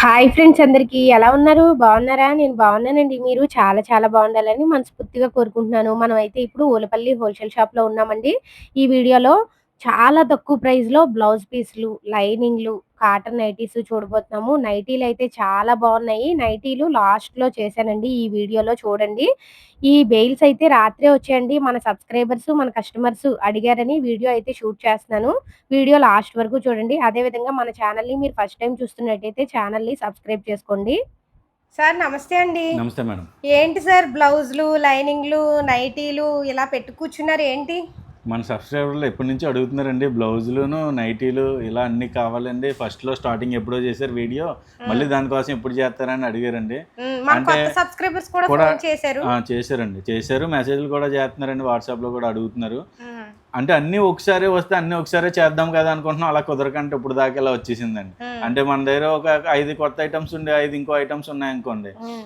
Hi friends అందరికీ ఎలా ఉన్నారు? బాగున్నారా? నేను బాగున్నానండి. మీరు చాలా చాలా బాగుండాలని మనస్ఫూర్తిగా కోరుకుంటున్నాను. మనమైతే ఇప్పుడు ఊలపల్లి హోల్‌సేల్ షాప్‌లో ఉన్నామండి. ఈ వీడియోలో చాలా తక్కువ ప్రైస్‌లో బ్లౌజ్ పీస్‌లు, లైనింగ్‌లు, కాటన్ నైటీస్ చూడబోతున్నాము. నైటీలయితే చాలా బాగున్నాయి. నైటీలు లాస్ట్‌లో చేశానండి. ఈ వీడియోలో చూడండి. ఈ బెయిల్స్ అయితే రాత్రే వచ్చాయండి. మన సబ్స్క్రైబర్స్, మన కస్టమర్స్ అడిగారని వీడియో అయితే షూట్ చేస్తున్నాను. వీడియో లాస్ట్ వరకు చూడండి. అదే విధంగా మన ఛానల్‌ని మీరు ఫస్ట్ టైమ్ చూస్తున్నట్టయితే ఛానల్‌ని సబ్స్క్రైబ్ చేసుకోండి. సార్ నమస్తే అండి. నమస్తే మేడం ఏంటి సార్ బ్లౌజులు, లైనింగ్‌లు, నైటీలు ఇలా పెట్టి కూర్చున్నారు ఏంటి? మన సబ్స్క్రైబర్లు ఎప్పటి నుంచి అడుగుతున్నారండి? బ్లౌజులును నైటీలు ఇలా అన్ని కావాలండి. ఫస్ట్లో స్టార్టింగ్ ఎప్పుడో చేశారు వీడియో. మళ్ళీ దానికోసం ఎప్పుడు చేస్తారని అడిగారండి. అంటే సబ్స్క్రైబర్స్ కూడా చేశారు. చేశారండి. చేశారు. మెసేజ్లు కూడా చేస్తున్నారండి. వాట్సాప్లో కూడా అడుగుతున్నారు. అంటే అన్నీ ఒకసారి వస్తే అన్నీ ఒకసారి చేద్దాం కదా అనుకుంటున్నాం. అలా కుదరకంటే ఇప్పుడు దాకా ఇలా వచ్చేసిందండి. అంటే మన దగ్గర ఒక ఐదు కొత్త ఐటమ్స్ ఉండే ఐదు ఇంకో ఐటమ్స్ ఉన్నాయనుకోండి హ్మ్.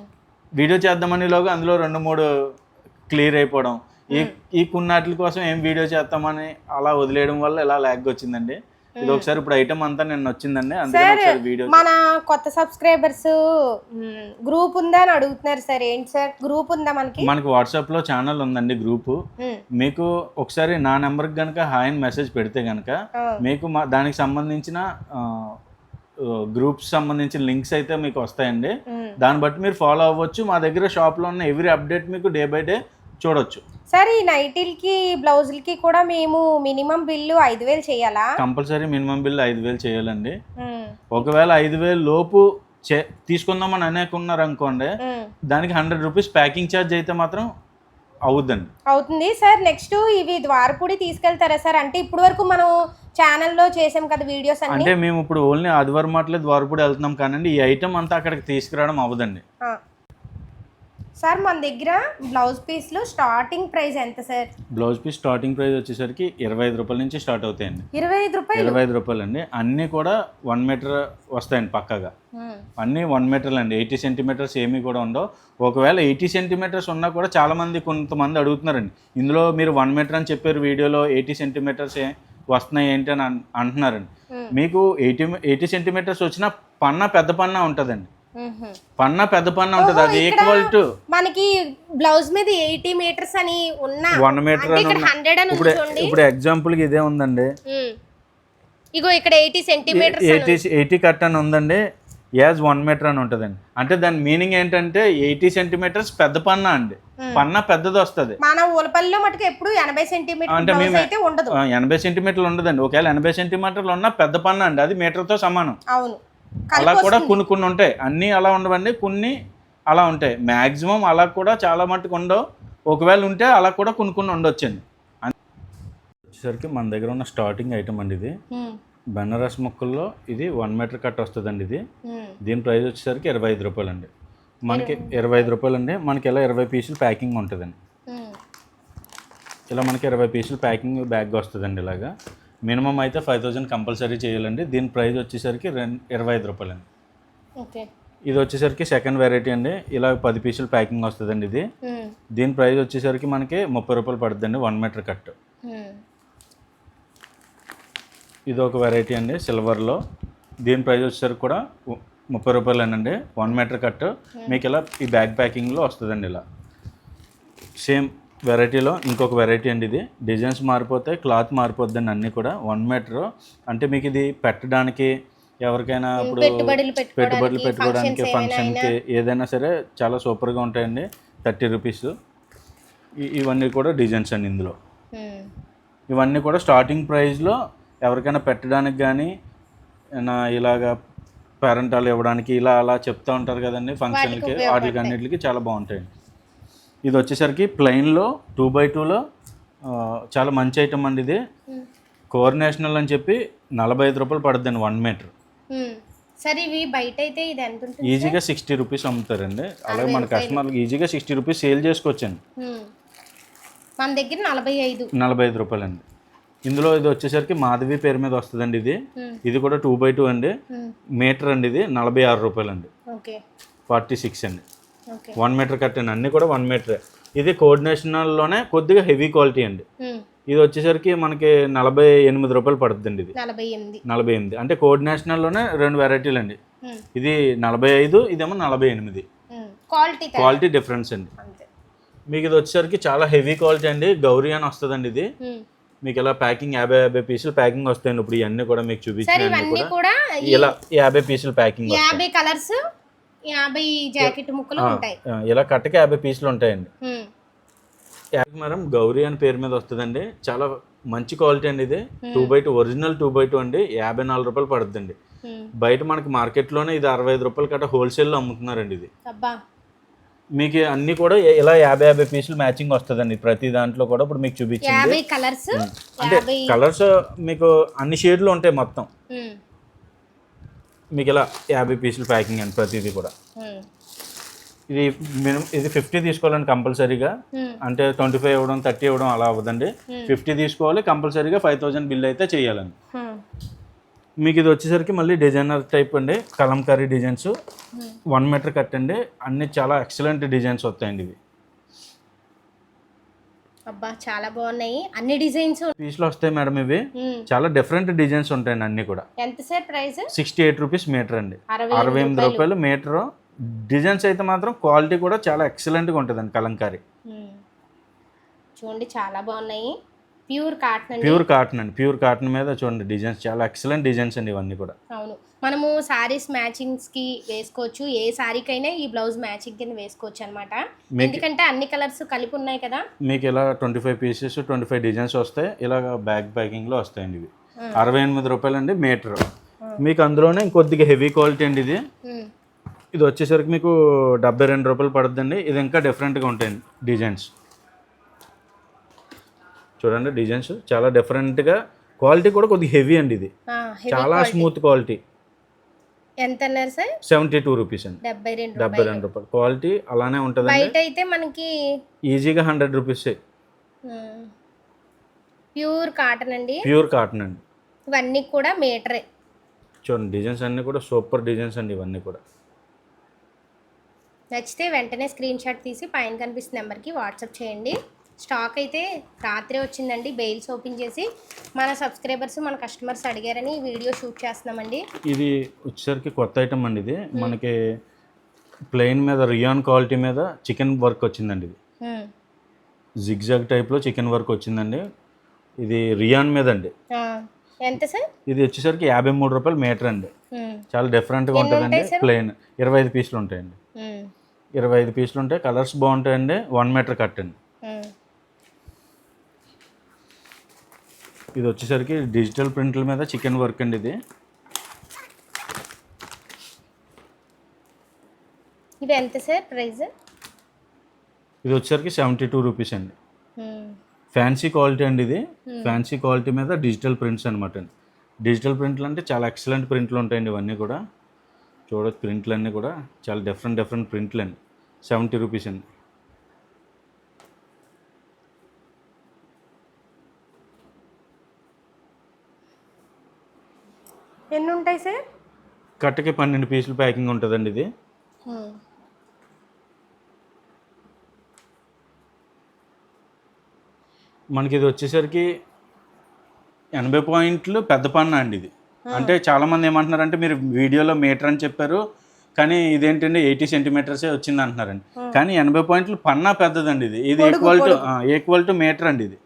వీడియో చేద్దామని లోగా అందులో రెండు మూడు క్లియర్ అయిపోవడం. ఈ ఈ కొన్నాటి కోసం ఏం వీడియో చేస్తామని అలా వదిలేయడం వల్ల ఇలా ల్యాగ్ వచ్చిందండి? ఇది ఒకసారి ఇప్పుడు ఐటమ్ అంతా నిన్న వచ్చిందండి అందుకని వీడియో మన కొత్త సబ్స్క్రైబర్స్ గ్రూప్ ఉందా అని అడుగుతున్నారు సార్. ఏంటి సార్? గ్రూప్ ఉందా మనకి? మనకి వాట్సాప్లో ఛానల్ ఉందండి గ్రూప్. మీకు ఒకసారి నా నెంబర్కి కనుక హాయ్ అని మెసేజ్ పెడితే కనుక ఆ. మీకు మా దానికి సంబంధించిన గ్రూప్స్ సంబంధించిన లింక్స్ అయితే మీకు వస్తాయండి. దాన్ని బట్టి మీరు ఫాలో అవ్వచ్చు. మా దగ్గర షాప్లో ఉన్న ఎవ్రీ అప్డేట్ మీకు డే బై డే చూడొచ్చు. సార్ ఈ నైటీలకి బ్లౌజులకి కూడా మేము మినిమం బిల్లు ఐదు వేలు చేయాలా? కంపల్సరీ మినిమం బిల్ ఐదు వేలు చేయాలండి. ఒకవేళ ఐదు వేలు లోపు చే తీసుకుందామని అనేకున్నారు అనుకోండి. దానికి హండ్రెడ్ రూపీస్ ప్యాకింగ్ ఛార్జ్ అయితే మాత్రం అవుద్దండి. అవుతుంది. సార్ నెక్స్ట్ ఇవి ద్వారపూడి తీసుకెళ్తారా సార్? అంటే ఇప్పటి వరకు మనం ఛానల్లో చేసాం కదా వీడియోస్ అంటే మేము ఇప్పుడు ఓన్లీ ఆదివారం మాటలే ద్వారపూడి వెళ్తున్నాం కానీ ఈ ఐటమ్ అంతా అక్కడికి తీసుకురావడం అవ్వదండి. సార్ మన దగ్గర బ్లౌజ్ పీస్లు స్టార్టింగ్ ప్రైస్ ఎంత sir? Blouse piece starting price వచ్చేసరికి ఇరవై ఐదు రూపాయల నుంచి స్టార్ట్ అవుతాయండి. ఇరవై ఐదు రూపాయలు? ఇరవై ఐదు రూపాయలు అండి అన్నీ కూడా వన్ మీటర్ వస్తాయండి పక్కగా. అన్నీ వన్ మీటర్లు అండి ఎయిటీ సెంటీమీటర్స్ ఏమీ కూడా ఉండవు. ఒకవేళ ఎయిటీ సెంటీమీటర్స్ ఉన్నా కూడా చాలామంది కొంతమంది అడుగుతున్నారండి. ఇందులో మీరు వన్ మీటర్ అని చెప్పారు వీడియోలో ఎయిటీ సెంటీమీటర్స్ వస్తున్నాయి ఏంటి అని అంటున్నారండి. మీకు ఎయిటీ ఎయిటీ సెంటీమీటర్స్ వచ్చిన పన్న పెద్ద పన్న ఉంటుందండి. పన్న పెద్ద పన్న ఉంటుంది అది ఈక్వల్ టు మనకి బ్లౌజ్ మీద ఎయిటీ మీటర్స్ అని ఉన్నా. వన్ మీటర్ హండ్రెడ్ అని ఇప్పుడు ఎగ్జాంపుల్కి ఇదే ఉందండి. ఇగో ఇక్కడ eighty centimetres eighty eighty cut అని ఉందండి. యాజ్ వన్ మీటర్ అని ఉంటుందండి. అంటే దాని మీనింగ్ ఏంటంటే ఎయిటీ సెంటీమీటర్స్ పెద్ద పన్న అండి. పన్న పెద్దది వస్తుంది. మన ఊలపల్లిలో మటుకు ఎప్పుడు ఎనభై సెంటీమీటర్ అంటే మేము- అయితే ఉండదు. ఆ, ఎనభై సెంటీమీటర్లు ఉండదండి. ఒకవేళ ఎనభై సెంటీమీటర్లు ఉన్న పెద్ద పన్న అండి. అది మీటర్తో సమానం. అవును. అలా కూడా. కొన్ని కొన్ని ఉంటాయి. అన్నీ అలా ఉండవండి. కొన్ని అలా ఉంటాయి. మ్యాక్సిమం అలా కూడా చాలా మట్టుకు ఉండవు. ఒకవేళ ఉంటే అలా కూడా కొన్ని కొన్ని ఉండొచ్చండి. వచ్చేసరికి మన దగ్గర ఉన్న స్టార్టింగ్ ఐటమ్ అండి ఇది. బెనారస్ ముక్కల్లో ఇది వన్ మీటర్ కట్ వస్తుందండి ఇది. దీని ప్రైస్ వచ్చేసరికి ఇరవై ఐదు రూపాయలు అండి మనకి ఇరవై ఐదు రూపాయలు అండి మనకి ఇలా ఇరవై పీసులు ప్యాకింగ్ ఉంటుందండి. ఇలా మనకి ఇరవై పీసులు ప్యాకింగ్ బ్యాగ్ వస్తుందండి ఇలాగా. మినిమం అయితే ఫైవ్ థౌజండ్ కంపల్సరీ చేయాలండి. దీని ప్రైస్ వచ్చేసరికి రెండు ఇరవై ఐదు రూపాయలు అండి ఓకే. ఇది వచ్చేసరికి సెకండ్ వెరైటీ అండి. ఇలా పది పీసులు ప్యాకింగ్ వస్తుందండి ఇది. దీని ప్రైస్ వచ్చేసరికి మనకి ముప్పై రూపాయలు పడుతుందండి వన్ మీటర్ కట్. ఇది ఒక వెరైటీ అండి సిల్వర్లో. దీని ప్రైస్ వచ్చేసరికి కూడా ముప్పై రూపాయలేనండి. వన్ మీటర్ కట్ మీకు ఇలా ఈ బ్యాగ్ ప్యాకింగ్లో వస్తుందండి ఇలా. సేమ్ వెరైటీలో ఇంకొక వెరైటీ అండి ఇది. డిజైన్స్ మారిపోతాయి క్లాత్ మారిపోద్దండి అన్నీ కూడా. వన్ మీటర్ అంటే మీకు ఇది పెట్టడానికి ఎవరికైనా ఇప్పుడు పెట్టుబడులు పెట్టుకోవడానికి ఫంక్షన్కి ఏదైనా సరే చాలా సూపర్గా ఉంటాయండి. Thirty rupees. ఇవన్నీ కూడా డిజైన్స్ అండి ఇందులో. ఇవన్నీ కూడా స్టార్టింగ్ ప్రైస్లో ఎవరికైనా పెట్టడానికి కానీ నా ఇలాగా పేరెంటాలు ఇవ్వడానికి ఇలా అలా చెప్తా ఉంటారు కదండి ఫంక్షన్లకి ఉపయోగపడతాయి. వాటికి అన్నిటికి చాలా బాగుంటాయండి. ఇది వచ్చేసరికి ప్లెయిన్లో టూ బై టూలో చాలా మంచి ఐటమ్ అండి ఇది. కోఆర్డినేషనల్ అని చెప్పి నలభై ఐదు రూపాయలు పడుతుందండి వన్ మీటర్. సరే ఇవి బయట అయితే ఇది ఎంత ఉంటుంది ఈజీగా సిక్స్టీ రూపీస్ అమ్ముతారండి. అలాగే మన కస్టమర్కి ఈజీగా సిక్స్టీ రూపీస్ సేల్ చేసుకోవచ్చండి. మన దగ్గర నలభై ఐదు. నలభై ఐదు రూపాయలండి. ఇందులో ఇది వచ్చేసరికి మాధవి పేరు మీద వస్తుందండి ఇది. ఇది కూడా టూ బై టూ అండి. మీటర్ అండి ఇది నలభై ఆరు రూపాయలు అండి ఓకే. ఫార్టీ సిక్స్ అండి. వన్ మీటర్ కట్ అండి అన్నీ కూడా వన్ మీటరే. ఇది కోఆర్డినేషనల్లోనే కొద్దిగా హెవీ క్వాలిటీ అండి. ఇది వచ్చేసరికి మనకి నలభై ఎనిమిది రూపాయలు పడుతుందండి ఇది. నలభై ఎనిమిది. అంటే కోడ్ నేషనల్లోనే రెండు వెరైటీలు అండి ఇది నలభై ఐదు ఇదేమో నలభై ఎనిమిది. క్వాలిటీ. క్వాలిటీ డిఫరెన్స్ అండి. మీకు ఇది వచ్చేసరికి చాలా హెవీ క్వాలిటీ అండి. గౌరీ అని వస్తుందండి ఇది. మీకు ఇలా ప్యాకింగ్ యాభై యాభై పీసులు ప్యాకింగ్ వస్తాయండి. ఇప్పుడు ఇవన్నీ కూడా మీకు చూపించాను ఇలా యాభై పీసులు ప్యాకింగ్ యాభై కలర్స్ యాభై జాకెట్ ముక్కలు ఉంటాయి. ఇలా కట్టకి యాభై పీసులు ఉంటాయండి. మేడం గౌరీ అని పేరు మీద వస్తుందండి. చాలా మంచి క్వాలిటీ అండి ఇది. Two by two original two by two అండి. యాభై నాలుగు రూపాయలు పడుతుందండి. బయట మనకి మార్కెట్లోనే ఇది అరవై ఐదు రూపాయలు కట్ట హోల్సేల్లో అమ్ముతున్నారండి ఇది. మీకు అన్ని కూడా ఇలా యాభై యాభై పీసులు మ్యాచింగ్ వస్తుందండి. ప్రతి దాంట్లో కూడా ఇప్పుడు మీకు చూపించింది. అంటే కలర్స్ మీకు అన్ని షేడ్లు ఉంటాయి మొత్తం. మీకు ఇలా యాభై పీసులు ప్యాకింగ్ అండి ప్రతిదీ కూడా? ఇది మినిమం ఇది ఫిఫ్టీ తీసుకోవాలండి కంపల్సరీగా. అంటే ట్వంటీ ఫైవ్ ఇవ్వడం థర్టీ ఇవ్వడం అలా అవ్వదండి. ఫిఫ్టీ తీసుకోవాలి కంపల్సరీగా ఫైవ్ థౌజండ్ బిల్ అయితే చేయాలండి. మీకు ఇది వచ్చేసరికి మళ్ళీ డిజైనర్ టైప్ అండి Kalamkari designs. One metre cut అండి అన్ని చాలా ఎక్సలెంట్ డిజైన్స్ వస్తాయండి ఇవి. అబ్బా చాలా బాగున్నాయి. అన్ని డిజైన్స్ పీస్లు వస్తాయి మేడం ఇవి. చాలా డిఫరెంట్ డిజైన్స్ ఉంటాయండి అన్ని కూడా. ఎంత sir price? Sixty eight rupees metre అండి. అరవై ఎనిమిది రూపాయలు. మీటర్ డిజైన్స్ అయితే మాత్రం క్వాలిటీ కూడా చాలా ఎక్సలెంట్గా ఉంటుందండి కలంకారీ. ఉమ్. చూడండి చాలా బాగున్నాయి. ప్యూర్ కాటన్ అండి. ప్యూర్ కాటన్ అండి. ప్యూర్ కాటన్ మీద చూడండి డిజైన్స్ చాలా ఎక్సలెంట్ డిజైన్స్ అండి ఇవన్నీ కూడా. అవును. మనము సారీస్ మ్యాచింగ్స్కి వేసుకోవచ్చు. ఏ సారీకైనా ఈ బ్లౌజ్ మ్యాచింగ్ కింద వేసుకోవచ్చు అనమాట ఎందుకంటే అన్ని కలర్స్ కలిపి ఉన్నాయి కదా. మీకు ఇలా twenty five pieces twenty five designs వస్తాయి ఇలా బ్యాగ్ ప్యాకింగ్లో వస్తాయండి ఇవి. అరవై ఎనిమిది రూపాయలు అండి మీటర్ మీకు అందులోనే ఇంకొద్దిగా హెవీ క్వాలిటీ అండి ఇది. ఇది వచ్చేసరికి మీకు డెబ్బై రెండు రూపాయలు పడుతుందండి. ఇది ఇంకా డిఫరెంట్గా ఉంటాయండి డిజైన్స్ చూడండి డిజైన్స్ చాలా డిఫరెంట్గా క్వాలిటీ కూడా కొద్దిగా హెవీ అండి ఇది. చాలా. Smooth quality. ఎంత అన్నారు సార్? సెవెంటీ టూ రూపీస్ అండి. డెబ్బై రెండు డెబ్బై రెండు రూపాయలు. క్వాలిటీ అలానే ఉంటుందండి. బయట అయితే మనకి ఈజీగా హండ్రెడ్ రూపీస్. ప్యూర్ కాటన్ అండి. ప్యూర్ కాటన్ అండి. ఇవన్నీ కూడా మీటరే. చూడండి డిజైన్స్ అన్నీ కూడా సూపర్ డిజైన్స్ అండి ఇవన్నీ కూడా. నచ్చితే వెంటనే స్క్రీన్ షాట్ తీసి పైన కనిపిస్తున్న నెంబర్కి వాట్సాప్ చేయండి. స్టాక్ అయితే రాత్రే వచ్చిందండి. బెయిల్స్ ఓపెన్ చేసి మన సబ్స్క్రైబర్స్ మన కస్టమర్స్ అడిగారని ఈ వీడియో షూట్ చేస్తున్నామండి. ఇది వచ్చేసరికి కొత్త ఐటమ్ అండి ఇది. మనకి ప్లెయిన్ మీద రియాన్ క్వాలిటీ మీద చికెన్ వర్క్ వచ్చిందండి ఇది. జిగ్జాగ్ టైప్లో చికెన్ వర్క్ వచ్చిందండి. ఇది రియాన్ మీద అండి. ఎంత సార్? ఇది వచ్చేసరికి యాభై మూడు రూపాయలు మీటర్ అండి. చాలా డిఫరెంట్గా ఉంటుందండి? ప్లెయిన్ ఇరవై ఐదు పీసులు ఉంటాయండి. ఇరవై ఐదు పీసులు ఉంటాయి కలర్స్ బాగుంటాయండి. వన్ మీటర్ కట్ అండి. ఇది వచ్చేసరికి డిజిటల్ ప్రింట్ల మీద చికెన్ వర్క్ అండి ఇది. ఇది ఎంత సార్ ప్రైస్? ఇది వచ్చేసరికి సెవెంటీ టూ రూపీస్ అండి ఫ్యాన్సీ క్వాలిటీ అండి ఇది. ఫ్యాన్సీ క్వాలిటీ మీద డిజిటల్ ప్రింట్స్ అనమాట అండి. డిజిటల్ ప్రింట్లు అంటే చాలా ఎక్సలెంట్ ప్రింట్లు ఉంటాయండి ఇవన్నీ కూడా. చూడొచ్చు ప్రింట్లు అన్నీ కూడా. చాలా డిఫరెంట్ డిఫరెంట్ ప్రింట్లు అండి. సెవెంటీ రూపీస్ అండి. ఉంటాయి సార్? కట్టకి పన్నెండు పీసులు ప్యాకింగ్ ఉంటుందండి ఇది. మనకి ఇది వచ్చేసరికి ఎనభై పాయింట్లు పెద్ద పన్న అండి ఇది. అంటే చాలా మంది ఏమంటున్నారంటే మీరు వీడియోలో మీటర్ అని చెప్పారు కానీ ఇదేంటంటే ఎయిటీ సెంటీమీటర్సే వచ్చింది అంటున్నారండి. కానీ ఎనభై పాయింట్లు పన్నా పెద్దదండి ఇది. ఇది equal to equal to metre అండి ఇది.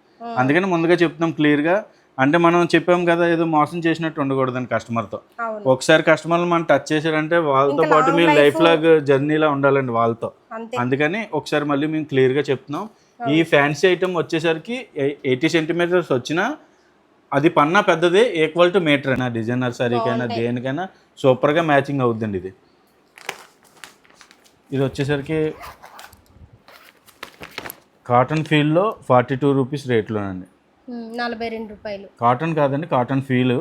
అందుకని ముందుగా చెప్తున్నాం క్లియర్గా అంటే మనం చెప్పాం కదా ఏదో మోసం చేసినట్టు ఉండకూడదండి కస్టమర్తో ఒకసారి కస్టమర్లు మనం టచ్ చేశారంటే వాళ్ళతో పాటు మీ లైఫ్ లాగ్ జర్నీలో ఉండాలండి వాళ్ళతో. అందుకని ఒకసారి మళ్ళీ మేము క్లియర్గా చెప్తున్నాం. ఈ ఫ్యాన్సీ ఐటమ్ వచ్చేసరికి ఎయిటీ సెంటీమీటర్స్ వచ్చినా అది పన్నా పెద్దది ఈక్వల్ టు మీటర్ అయినా డిజైనర్ సారీకైనా దేనికైనా సూపర్గా మ్యాచింగ్ అవుద్దండి ఇది. ఇది వచ్చేసరికి కాటన్ ఫీల్డ్లో ఫార్టీ టూ రూపీస్ రేట్లోనండి నలభై రెండు రూపాయలు. కాటన్ కాదండి కాటన్ ఫీల్.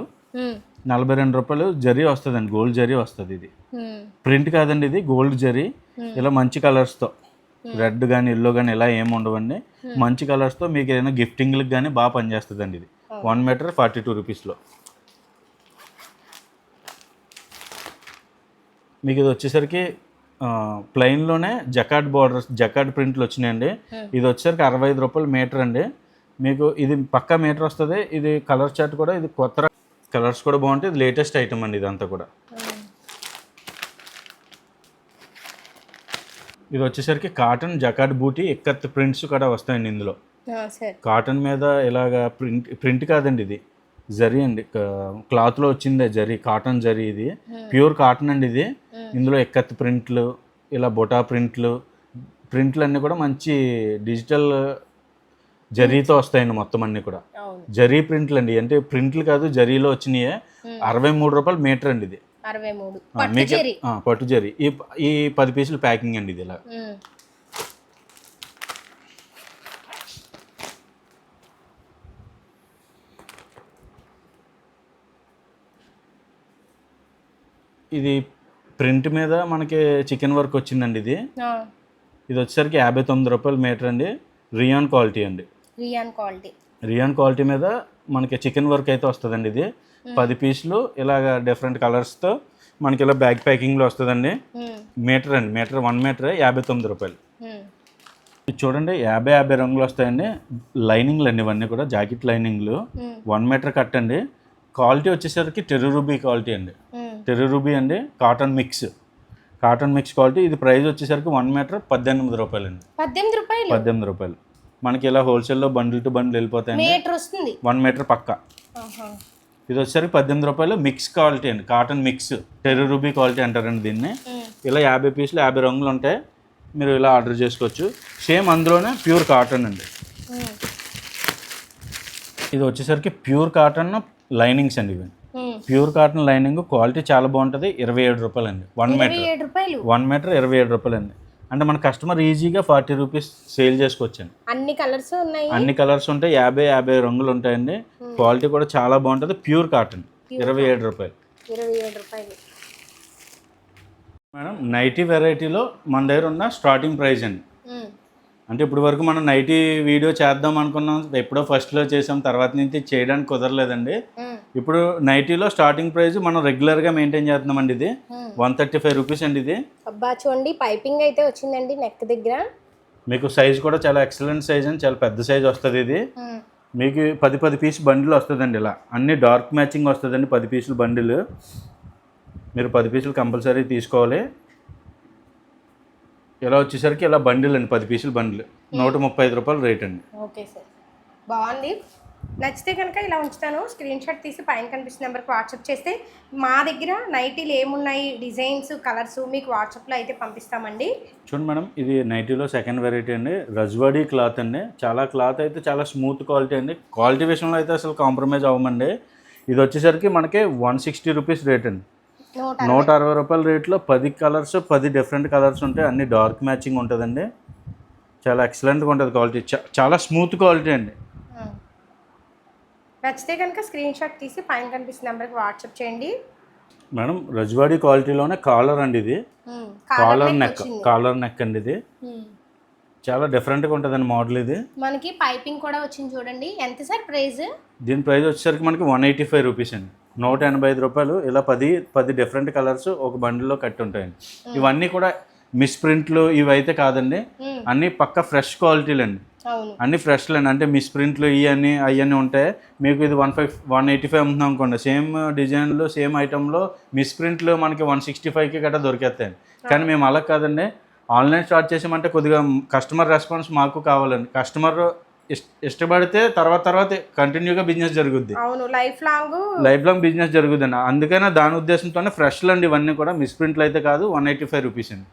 నలభై రెండు రూపాయలు జరీ వస్తుందండి గోల్డ్ జరీ వస్తుంది ఇది. ప్రింట్ కాదండి ఇది గోల్డ్ జరీ. ఇలా మంచి కలర్స్తో. రెడ్ కానీ ఎల్లో కానీ ఇలా ఏమి ఉండవండి. మంచి కలర్స్తో మీకు ఏదైనా గిఫ్టింగ్లకు కానీ బాగా పనిచేస్తుందండి ఇది. వన్ మీటర్ ఫార్టీ టూ రూపీస్లో. మీకు ఇది వచ్చేసరికి ప్లెయిన్లోనే జకాట్ బార్డర్స్ జకాట్ ప్రింట్లు వచ్చినాయండి. ఇది వచ్చేసరికి అరవై ఐదు రూపాయలు మీటర్ అండి. మీకు ఇది పక్కా మీటర్ వస్తుంది ఇది కలర్ చార్ట్ కూడా ఇది కొత్త కలర్స్ కూడా బాగుంటాయి ఇది లేటెస్ట్ ఐటమ్ అండి ఇదంతా కూడా. ఇది వచ్చేసరికి cotton jacquard buti ikat prints కూడా వస్తాయండి ఇందులో. కాటన్ మీద ఇలాగా ప్రింట్ ప్రింట్ కాదండి ఇది జరీ అండి. క్లాత్లో వచ్చిందే జరీ కాటన్ జరీ ఇది. ప్యూర్ కాటన్ అండి ఇది. ఇందులో ఎక్కత్ ప్రింట్లు ఇలా బొటా ప్రింట్లు ప్రింట్లు అన్నీ కూడా మంచి డిజిటల్ జరీతో వస్తాయండి మొత్తం అన్నీ కూడా. జరీ ప్రింట్లు అండి అంటే ప్రింట్లు కాదు జరీలో వచ్చినాయే. అరవై మూడు రూపాయలు మీటర్ అండి ఇది. పట్టు జరీ. ఈ ఈ పది పీసులు ప్యాకింగ్ అండి ఇది ఇలా. ఇది ప్రింట్ మీద మనకి చికెన్ వర్క్ వచ్చిందండి ఇది. ఇది వచ్చేసరికి యాభై తొమ్మిది రూపాయలు మీటర్ అండి. రియాన్ క్వాలిటీ అండి. రియాన్ క్వాలిటీ రియాన్ క్వాలిటీ మీద మనకి చికెన్ వర్క్ అయితే వస్తుందండి ఇది. పది పీసులు ఇలాగ డిఫరెంట్ కలర్స్తో మనకి ఇలా బ్యాగ్ ప్యాకింగ్లో వస్తుందండి. మీటర్ అండి మీటర్ వన్ మీటర్ యాభై తొమ్మిది రూపాయలు. ఇది చూడండి యాభై యాభై రంగులు వస్తాయండి. లైనింగ్లు అండి ఇవన్నీ కూడా జాకెట్ లైనింగ్లు వన్ మీటర్ కట్ అండి. క్వాలిటీ వచ్చేసరికి టెర్రీ రూబీ క్వాలిటీ అండి. టెర్రీ రూబీ అండి cotton mix cotton mix quality ఇది ప్రైస్ వచ్చేసరికి వన్ మీటర్ పద్దెనిమిది రూపాయలు అండి పద్దెనిమిది రూపాయలు? పద్దెనిమిది రూపాయలు. మనకి ఇలా హోల్సేల్లో బండిల్ టు బండిల్ వెళ్ళిపోతాయండి. మీటర్ వస్తుంది. వన్ మీటర్ పక్క. ఇది వచ్చేసరికి పద్దెనిమిది రూపాయలు మిక్స్ క్వాలిటీ అండి. Cotton mix. Terry ruby quality అంటారండి దీన్ని. ఇలా యాభై పీసులు యాభై రంగులు ఉంటాయి మీరు ఇలా ఆర్డర్ చేసుకోవచ్చు. సేమ్ అందులోనే ప్యూర్ కాటన్ అండి. ఇది వచ్చేసరికి ప్యూర్ కాటన్ లైనింగ్స్ అండి ఇవి. ప్యూర్ కాటన్ లైనింగ్ క్వాలిటీ చాలా బాగుంటుంది. ఇరవై ఏడు రూపాయలు అండి వన్ మీటర్. వన్ మీటర్ ఇరవై ఏడు రూపాయలు అండి అంటే మన కస్టమర్ ఈజీగా ఫార్టీ రూపీస్ సేల్ చేసుకోవచ్చండి. అన్ని కలర్స్ ఉన్నాయి? అన్ని కలర్స్ ఉంటాయి యాభై యాభై రంగులు ఉంటాయండి. క్వాలిటీ కూడా చాలా బాగుంటుంది. ప్యూర్ కాటన్ ఇరవై ఏడు రూపాయలు. ఇరవై ఏడు రూపాయలు. మేడం నైటీ వెరైటీలో మన దగ్గర ఉన్న స్టార్టింగ్ ప్రైస్ అండి. అంటే ఇప్పుడు వరకు మనం నైటీ వీడియో చేద్దాం అనుకున్నాం. ఎప్పుడో ఫస్ట్లో చేసాం తర్వాత నుంచి చేయడానికి కుదరలేదండి. ఇప్పుడు నైటీలో స్టార్టింగ్ ప్రైస్ మనం రెగ్యులర్గా మెయింటైన్ చేస్తున్నామండి ఇది. Um. One thirty five rupees అండి ఇది. అబ్బా చూడండి పైపింగ్ అయితే వచ్చిందండి నెక్ దగ్గర. మీకు సైజ్ కూడా చాలా ఎక్సలెంట్ సైజ్ అండి చాలా పెద్ద సైజ్ వస్తుంది ఇది. మీకు పది పది పీస్ బండిల్ వస్తుందండి ఇలా. అన్ని డార్క్ మ్యాచింగ్ వస్తుందండి పది పీసులు బండిల్. మీరు పది పీసులు కంపల్సరీ తీసుకోవాలి. ఇలా వచ్చేసరికి ఇలా బండిల్ అండి పది పీసులు బండిల్. నూట ముప్పై ఐదు రూపాయలు రేట్ అండి. Okay sir. బాగుంది. నచ్చితే కనుక ఇలా ఉంచుతాను. స్క్రీన్ షాట్ తీసి పైన కనిపిస్తున్న నెంబర్కి వాట్సాప్ చేస్తే మా దగ్గర నైటీలు ఏమున్నాయి డిజైన్స్ కలర్స్ మీకు వాట్సాప్లో అయితే పంపిస్తామండి. చూడండి మేడం ఇది నైటీలో సెకండ్ వెరైటీ అండి. రజ్వాడీ క్లాత్ అండి. చాలా క్లాత్ అయితే చాలా స్మూత్ క్వాలిటీ అండి. క్వాలిటీ విషయంలో అయితే అసలు కాంప్రమైజ్ అవ్వమండి. ఇది వచ్చేసరికి మనకి వన్ సిక్స్టీ రూపీస్ రేట్ అండి. నూట అరవై. రూపాయల రేట్లో పది కలర్స్ పది డిఫరెంట్ కలర్స్ ఉంటాయి. అన్ని డార్క్ మ్యాచింగ్ ఉంటుందండి. చాలా ఎక్సలెంట్గా ఉంటుంది క్వాలిటీ చాలా స్మూత్ క్వాలిటీ అండి. నచ్చితే కనుక స్క్రీన్ షాట్ తీసి పైన కనిపిస్తున్న నెంబర్కి వాట్సాప్ చేయండి. మేడం రజ్వాడీ క్వాలిటీలోనే కాలర్ అండి ఇది. Collar neck. కాలర్ నెక్ అండి ఇది. చాలా డిఫరెంట్గా ఉంటుందండి మోడల్ ఇది. మనకి పైపింగ్ కూడా వచ్చింది చూడండి. ఎంత సార్ ప్రైస్ దీని ప్రైస్ వచ్చేసరికి మనకి వన్ ఎయిటీ ఫైవ్ రూపీస్ అండి. నూట ఎనభై ఐదు రూపాయలు ఇలా పది పది డిఫరెంట్ కలర్స్ ఒక బండిల్లో కట్టి ఉంటాయండి ఇవన్నీ కూడా మిస్ ప్రింట్లు ఇవి అయితే కాదండి. అన్నీ పక్క ఫ్రెష్ క్వాలిటీలు అండి అవును. అన్ని ఫ్రెష్లు అండి అంటే మిస్ ప్రింట్లు ఇవన్నీ అవన్నీ ఉంటాయి మీకు ఇది one five one eighty five అమ్ముతున్నాం అనుకోండి. సేమ్ డిజైన్లో సేమ్ ఐటెంలో మిస్ ప్రింట్లు మనకి వన్ సిక్స్టీ ఫైవ్కి గట్రా దొరికేస్తాయండి. కానీ మేము అలా కాదండి. ఆన్లైన్ స్టార్ట్ చేసామంటే కొద్దిగా కస్టమర్ రెస్పాన్స్ మాకు కావాలండి. కస్టమర్ ఇష్టపడితే తర్వాత తర్వాత కంటిన్యూగా బిజినెస్ జరుగుద్ది. అవును life long life long business జరుగుతుంది అందుకనే దాని ఉద్దేశంతోనే ఫ్రెష్లు అండి ఇవన్నీ కూడా. మిస్ ప్రింట్లు అయితే కాదు వన్ ఎయిటీ ఫైవ్ రూపీస్ అండి.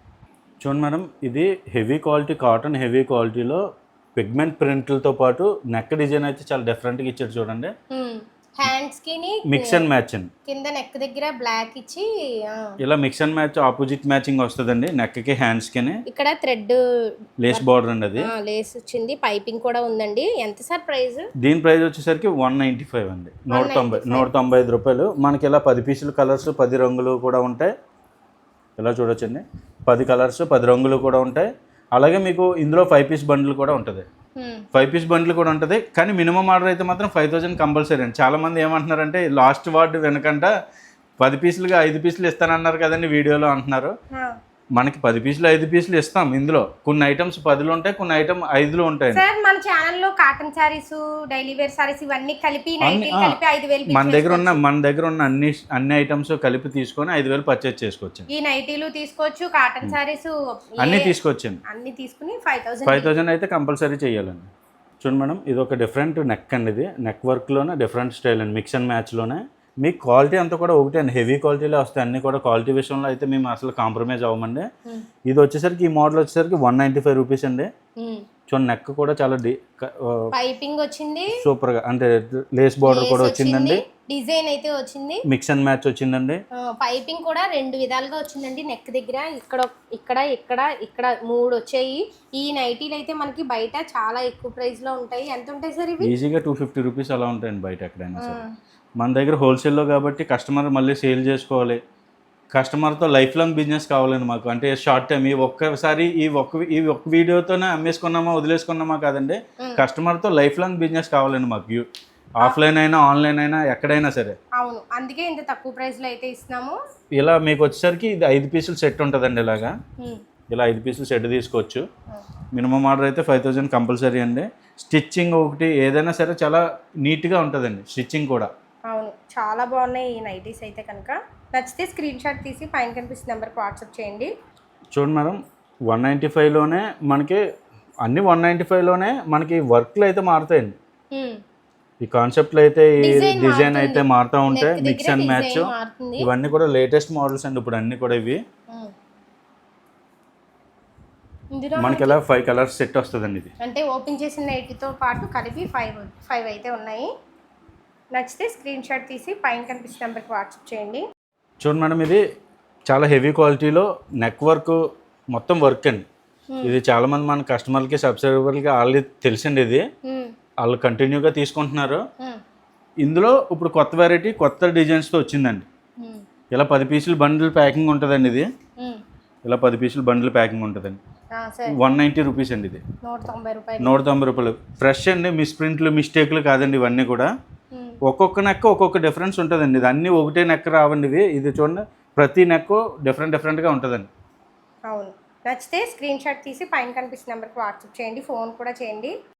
చూడండి మేడం ఇది హెవీ క్వాలిటీ కాటన్ హెవీ క్వాలిటీలో పిగ్మెంట్ ప్రింట్లతో పాటు నెక్ డిజైన్ అయితే చాలా డిఫరెంట్గా ఇచ్చాడు చూడండి. హ్యాండ్స్కి మిక్స్ అండ్ మ్యాచ్ అండి. కింద నెక్ దగ్గర బ్లాక్ ఇచ్చి ఇలా mix and match opposite matching వస్తుందండి. నెక్కి హ్యాండ్స్కి ఇక్కడ థ్రెడ్ లేస్ బార్డర్ అండి అది. లేస్ వచ్చింది. పైపింగ్ కూడా ఉందండి. ఎంత సార్ ప్రైస్ దీని ప్రైస్ వచ్చేసరికి వన్ నైంటీ ఫైవ్ అండి. నూట తొంభై నూట తొంభై ఐదు రూపాయలు. మనకి ఇలా పది పీసులు కలర్స్ పది రంగులు కూడా ఉంటాయి. ఇలా చూడొచ్చండి. పది కలర్స్ పది రంగులు కూడా ఉంటాయి. అలాగే మీకు ఇందులో ఫైవ్ పీస్ బండ్లు కూడా ఉంటుంది. ఫైవ్ పీస్ బండ్లు కూడా ఉంటుంది. కానీ మినిమం ఆర్డర్ అయితే మాత్రం ఫైవ్ థౌసండ్ కంపల్సరీ అండి. చాలామంది ఏమంటున్నారంటే లాస్ట్ వార్డు వెనకంట పది పీసులుగా ఐదు పీసులు ఇస్తానన్నారు కదండి వీడియోలో అంటున్నారు. మనకి పది పీసులు ఐదు పీసులు ఇస్తాం ఇందులో. కొన్ని ఐటమ్స్ పదిలో ఉంటాయి కొన్ని ఐటమ్ ఐదులో ఉంటాయి సార్ మన ఛానల్లో cotton saris daily wear saris ఇవన్నీ కలిపి ఐదు వేలు మన దగ్గర ఉన్న మన దగ్గర ఉన్న అన్ని అన్ని ఐటమ్స్ కలిపి తీసుకొని ఐదు వేలు పర్చేజ్ చేసుకోవచ్చు. ఈ నైటీలు తీసుకోవచ్చు కాటన్ సారీస్ అన్నీ తీసుకొచ్చాను. అన్ని తీసుకుని ఫైవ్ ఫైవ్ థౌసండ్ అయితే కంపల్సరీ చేయాలండి. చూడండి మేడం ఇది ఒక డిఫరెంట్ నెక్ అండి ఇది. నెక్ వర్క్లోనే డిఫరెంట్ స్టైల్ అండి. మిక్స్ అండ్ మ్యాచ్లోనే మీకు క్వాలిటీ అంతా కూడా ఒకటే అండి. హెవీ క్వాలిటీలో వస్తాయి. అన్ని కూడా క్వాలిటీ విషయంలో అయితే మేము అసలు కాంప్రమైజ్ అవ్వమండి. ఇది వచ్చేసరికి ఈ మోడల్ వచ్చేసరికి వన్ నైంటీ ఫైవ్ రూపీస్ అండి. చూడండి నెక్ కూడా చాలా పైపింగ్ వచ్చింది. సూపర్గా అంటే లేస్ బార్డర్ కూడా వచ్చిందండి. డిజైన్ అయితే వచ్చింది. మిక్స్ అండ్ మ్యాచ్ వచ్చిందండి. పైపింగ్ కూడా రెండు విధాలుగా వచ్చిందండి. నెక్ దగ్గర ఇక్కడ ఇక్కడ ఇక్కడ ఇక్కడ మూడు వచ్చాయి. ఈ నైటీలు అయితే మనకి బయట చాలా ఎక్కువ ప్రైస్లో ఉంటాయి. ఎంత ఉంటాయి సార్ ఇవి? ఈజీగా టూ ఫిఫ్టీ రూపీస్ అలా ఉంటాయండి బయట ఎక్కడైనా సరే. మన దగ్గర హోల్సేల్లో కాబట్టి కస్టమర్ మళ్ళీ సేల్ చేసుకోవాలి. కస్టమర్తో లైఫ్ లాంగ్ బిజినెస్ కావాలండి మాకు. అంటే షార్ట్ టైం ఈ ఒక్కసారి ఈ ఒక్క ఈ ఒక్క వీడియోతోనే అమ్మేసుకున్నామా వదిలేసుకున్నామా కాదండి. కస్టమర్తో లైఫ్ లాంగ్ బిజినెస్ కావాలండి మాకు. ఆఫ్లైన్ అయినా ఆన్లైన్ అయినా ఎక్కడైనా సరే. అవును. అందుకే ఇంత తక్కువ ప్రైస్లో అయితే ఇస్తున్నాము. ఇలా మీకు వచ్చేసరికి ఇది ఐదు పీసులు సెట్ ఉంటుందండి ఇలాగా. ఇలా ఐదు పీసులు సెట్ తీసుకోవచ్చు. మినిమం ఆర్డర్ అయితే ఫైవ్ థౌజండ్ కంపల్సరీ అండి. స్టిచ్చింగ్ ఒకటి ఏదైనా సరే చాలా నీట్గా ఉంటుందండి. స్టిచ్చింగ్ కూడా. అవును. చాలా బాగున్నాయి ఈ నైటీస్ అయితే కనుక. నచ్చితే స్క్రీన్ షాట్ తీసి పైన కనిపిస్తున్న నెంబర్కి వాట్సాప్ చేయండి. చూడండి మేడం వన్ నైంటీ ఫైవ్లోనే మనకి అన్ని వన్ నైంటీ ఫైవ్లోనే మనకి వర్క్లు అయితే మారుతాయండి. ఈ కాన్సెప్ట్లు అయితే ఈ డిజైన్. అయితే మారుతూ ఉంటాయి మిక్స్ అండ్ మ్యాచ్ ఇవన్నీ కూడా లేటెస్ట్ మోడల్స్ అండి ఇప్పుడు అన్ని కూడా ఇవి. మనకి ఇలా ఫైవ్ కలర్స్ సెట్ వస్తుందండి ఇది. అంటే ఓపెన్ చేసిన నైటీతో పాటు కలిపి ఫైవ్ ఫైవ్ అయితే ఉన్నాయి. నచ్చితే స్క్రీన్ షాట్ తీసి పైన కనిపిస్తున్న నెంబర్కి వాట్సాప్ చేయండి. చూడండి మేడం ఇది చాలా హెవీ క్వాలిటీలో నెక్ వర్క్ మొత్తం వర్క్ అండి. ఇది చాలా మంది మన కస్టమర్లకి సబ్స్క్రైబర్లకి ఆల్రెడీ తెలిసిండి ఇది. వాళ్ళు కంటిన్యూగా తీసుకుంటున్నారు. ఉమ్, ఇందులో ఇప్పుడు కొత్త వెరైటీ కొత్త డిజైన్స్తో వచ్చిందండి. ఇలా పది పీసులు బండిల్ ప్యాకింగ్ ఉంటుందండి ఇది. ఇలా పది పీసులు బండిల్ ప్యాకింగ్ ఉంటుందండి. వన్ నైంటీ రూపీస్ అండి ఇది. నూట తొంభై రూపాయలు. ఫ్రెష్ అండి మిస్ప్రింట్లు మిస్టేక్లు కాదండి ఇవన్నీ కూడా. ఒక్కొక్క నెక్క ఒక్కొక్క డిఫరెన్స్ ఉంటుందండి. ఇది అన్నీ ఒకటే నెక్క రావండి ఇవి ఇది చూడండి. ప్రతి నెక్క డిఫరెంట్ డిఫరెంట్గా ఉంటుందండి. అవును. నచ్చితే స్క్రీన్ షాట్ తీసి పైన కనిపిస్తున్న నెంబర్కి వాట్సాప్ చేయండి. ఫోన్ కూడా చేయండి.